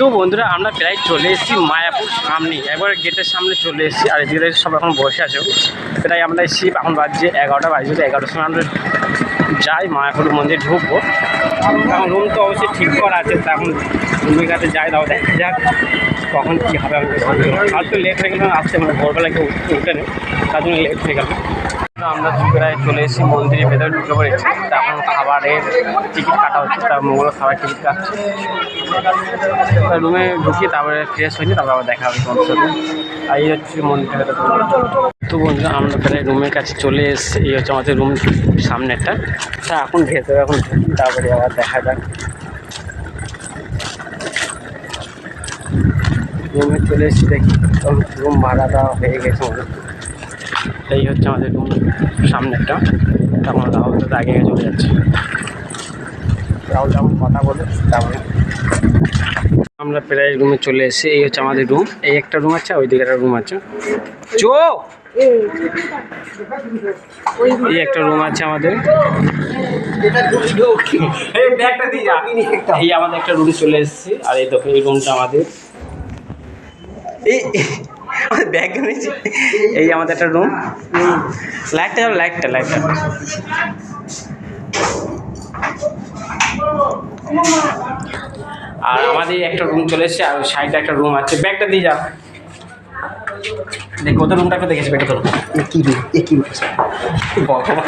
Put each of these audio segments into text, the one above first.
তো বন্ধুরা, আমরা প্রায় চলে এসেছি মায়াপুর সামনে, একবার গেটের সামনে চলে এসেছি, আর এদিকে সব এখন বসে আছে। প্রায় আমরা এসেছি, এখন বাজছে এগারোটা, বাজে তো এগারোটার সময় আমরা যাই মায়াপুর মন্দির ঢুকবো। এখন রুম তো অবশ্যই ঠিক করা আছে, তা এখন রুমের কাছে যাই দাও দেখা যাক কখন কী হবে, আমি আর তো লেট হয়ে গেল আসতে মানে ভোরবেলা কেউ উঠে নেই, তার জন্য লেট হয়ে গেল তো আমরা প্রায় চলে এসেছি, মন্দিরের ভেতরে ঢুকে পড়েছি। তখন খাবারের টিকিট কাটা হচ্ছে, তার মঙ্গল খাবার টিকিট কাটছে। রুমে ঢুকিয়ে তারপরে ফ্রেশ হয়নি তারপরে আবার দেখা হবে তোমার সাথে। আর এই হচ্ছে মন্দিরের ভেতরে তো বন্ধুরা, আমরা প্রায় রুমের কাছে চলে এসেছি, এই হচ্ছে আমাদের রুম সামনেরটা তা এখন ভেতরে, এখন তারপরে আবার দেখা যাক। রুমে চলে এসেছি দেখি রুম ভাড়া দেওয়া হয়ে গেছে। আমাদের এই হচ্ছে আমাদের রুম সামনেরটা। তখন রাহুল তো আগে আগে চলে যাচ্ছে। রাহুল যখন কথা বলে তারপরে আমরা প্রায় রুমে চলে এসেছি এই হচ্ছে আমাদের রুম। এই একটা রুম আছে ওই দিকে একটা রুম আছে। চো! এই একটা রুম আছে আমাদের। এই আমাদের একটা রুম চলে এসেছি আর এই দেখো এই রুমটা আমাদের। এই আমাদের ব্যাগ নিয়েছি এই আমাদের একটা রুম লাইটটা যাবে লাইটটা লাইটটা আর আমাদের একটা রুম চলে এসেছে আর সাইডে একটা রুম আছে। ব্যাগটা দিয়ে যা দেখ ওদের রুমটা একটু দেখেছি ব্যাগটা তোর কি রে? এ কি ভগবান।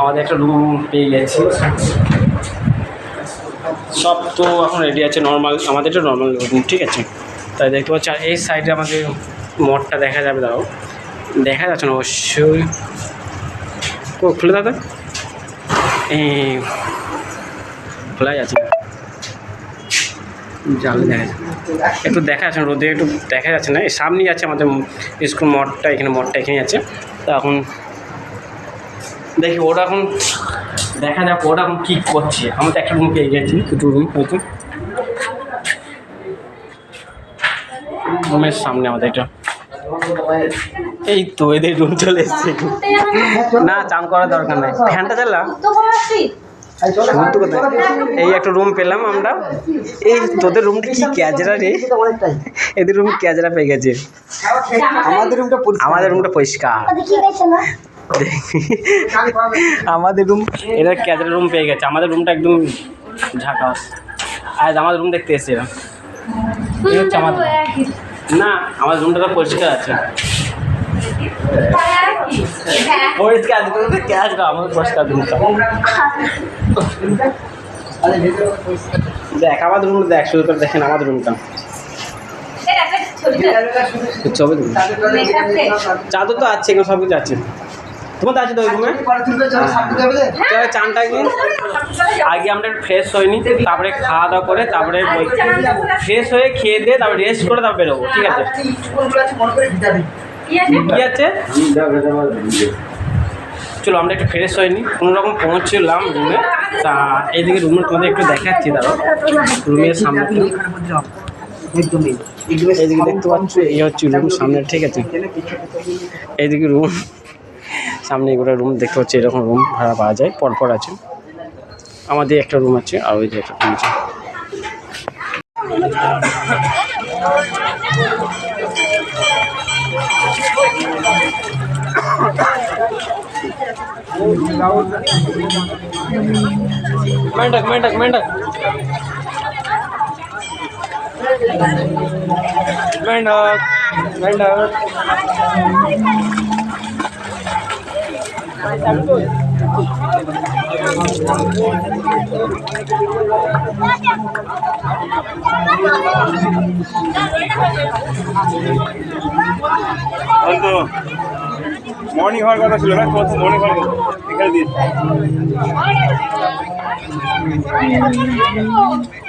আমাদের একটা রুম পেয়ে গেছি। সব তো এখন রেডি আছে নর্মাল আমাদের একটা নর্মাল রুম ঠিক আছে? তাই দেখতে পাচ্ছি। এই সাইডে আমাদের মঠটা দেখা যাবে দাও দেখা যাচ্ছে না অবশ্যই। ও, খুলে দাদা এই খোলা যাচ্ছে না। জানলে দেখা যাচ্ছে একটু দেখা যাচ্ছে রোদে একটু দেখা যাচ্ছে না। এই সামনেই আছে আমাদের স্কুল মঠটা, এখানে মঠটা এখানে আছে। তা এখন দেখি, ওরা এখন দেখা যাক, ওরা এখন কী করছে। আমরা তো একটা রুম পেয়ে গেছি দুটো রুম হয়তো। রুমের সামনে আমাদের এটা। এই তো এদের রুম চলে এসছে। না চান করার দরকার নাই। ফ্যানটা চালা? এই একটা রুম পেলাম আমরা। এই তোদের রুমটা কি ক্যাজরা রে? এদের রুম ক্যাজরা পেয়ে গেছে। আমাদের রুমটা আমাদের রুমটা পরিষ্কার। আমাদের রুম এরা ক্যাজরা রুম পেয়ে গেছে। আমাদের রুমটা একদম ঝাঁকাস। আজ আমাদের রুম দেখতে এসে এরা। এই হচ্ছে আমাদের না আমাদের রুমটা তো পরিষ্কার আছে। পরিষ্কার আছে পরিষ্কার রুমটা দেখ আমাদের রুমটা দেখ শুধু করে দেখেন আমাদের রুমটা। ছবি চাদর তো আছে এগুলো সব কিছু আছে। তোমার তো আছে তো ওই রুমে চানটা কি? আগে আমরা ফ্রেশ হয়নি তারপরে খাওয়া দাওয়া করে তারপরে ফ্রেশ হয়ে খেয়ে দিয়ে তারপরে রেস্ট করে তারপরে বেরোবো ঠিক আছে? কি আছে? চলো আমরা একটু ফ্রেশ হয়নি কোনো রকম পৌঁছলাম রুমে তা এইদিকে রুমের তোমাদের একটু দেখাচ্ছি দাঁড়াও। রুমের সামনে একদমই এইদিকে দেখতে পাচ্ছ এই হচ্ছে রুম সামনে ঠিক আছে? এইদিকে রুম সামনে এগুলো রুম দেখতে পাচ্ছি এরকম রুম ভাড়া পাওয়া যায়, পরপর আছে। আমাদের একটা রুম আছে, আর ওই যে একটা রুম আছে। মেন্টাক মেন্টাক মেন্টাক মেন্টাক মেন্টাক হয়তো মর্নিং হওয়ার কথা ছিল না তোমার তো মর্নিং হওয়ার কথা। এখানে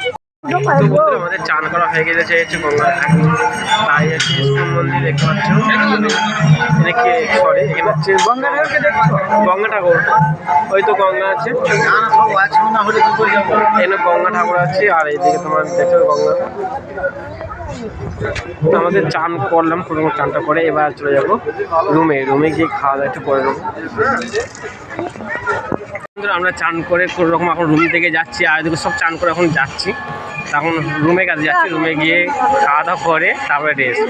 তো বন্ধুরা আমাদের চান করা হয়ে গেছে হচ্ছে গঙ্গা ঘাট তাই হচ্ছে ইস্কন মন্দির দেখতে পাচ্ছ। এখানে কি সরি এখানে হচ্ছে গঙ্গা ঠাকুরকে দেখছ? গঙ্গা ঠাকুর। ওই তো গঙ্গা আছে। এখানে গঙ্গা ঠাকুর আছে আর এইদিকে তোমার দেখছ গঙ্গা। আমাদের চান করলাম কোনো রকম চানটা করে এবার চলে যাব রুমে। রুমে গিয়ে খাওয়া দাওয়া একটু করে নেব। আমরা চান করে কোনো রকম এখন রুম থেকে যাচ্ছি আর এদিকে সব চান করে এখন যাচ্ছি। তখন রুমে কাছে যাচ্ছি রুমে গিয়ে খাওয়া দাওয়া করে তারপরে রেস্ট